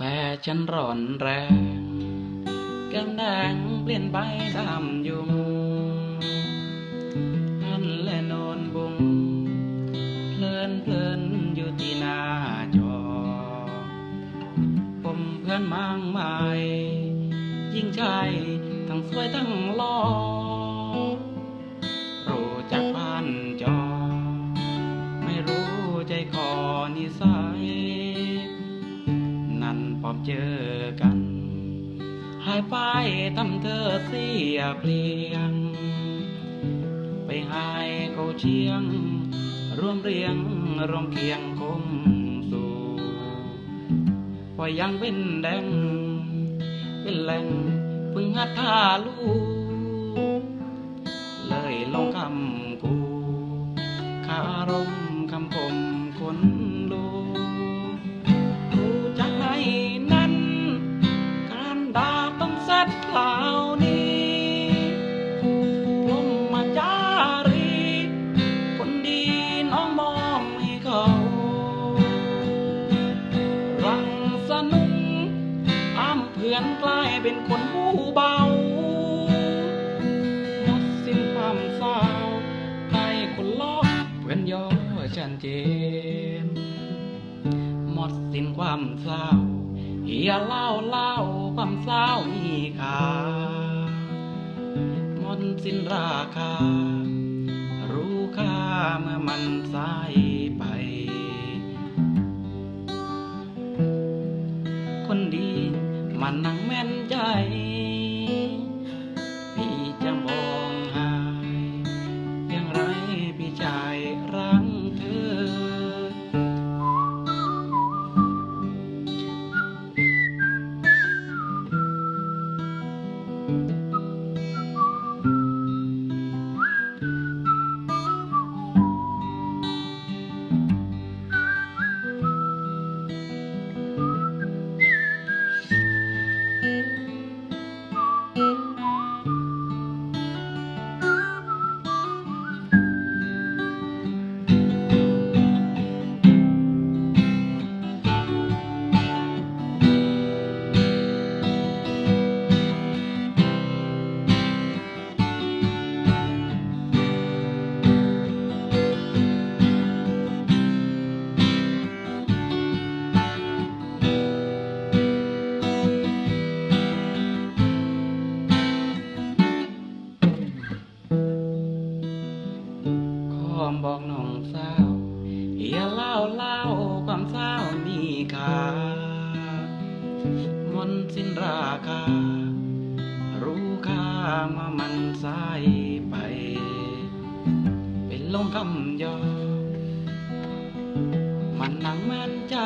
แฟชั่นร้อนแรงแก้มแดงเปลี่ยนไปตามยุงหันและนอนบุงเพลินเพลินอยู่ที่หน้าจอ ผมเพื่อนมางมายยิ่งชายทั้งสวยทั้งหล่อรู้จักผ่านจอ ไม่รู้ใจคอนิสัย เจอกัน หายไปทำเธอเสียเปลี่ยนไปหายเขาเชียง ร่วมเรียงร่วมเคียงคมสู่พอยังเป็นแดง เป็นแหล่งพึ่งหัดทาลูกเลยลงคำกูคารมคำคมคน อ้ามเพื่อนกลายเป็นคนหูเบา หมดสิ้นความเศร้าใครคนลอกเพื่อนย่อชันเจน หมดสิ้นความเศร้าเฮียเล่าเล่าความเศร้ามีค่าหมดสิ้นราคา รู้ค่าเมื่อมันสายไป คนดี มันนั่งแม่นใจ เล่าความเศร้ามีค่ามนสิ้นราคา รู้ค่ามามันสายไป เป็นลมคำยอ มันนั่งแม่นใจ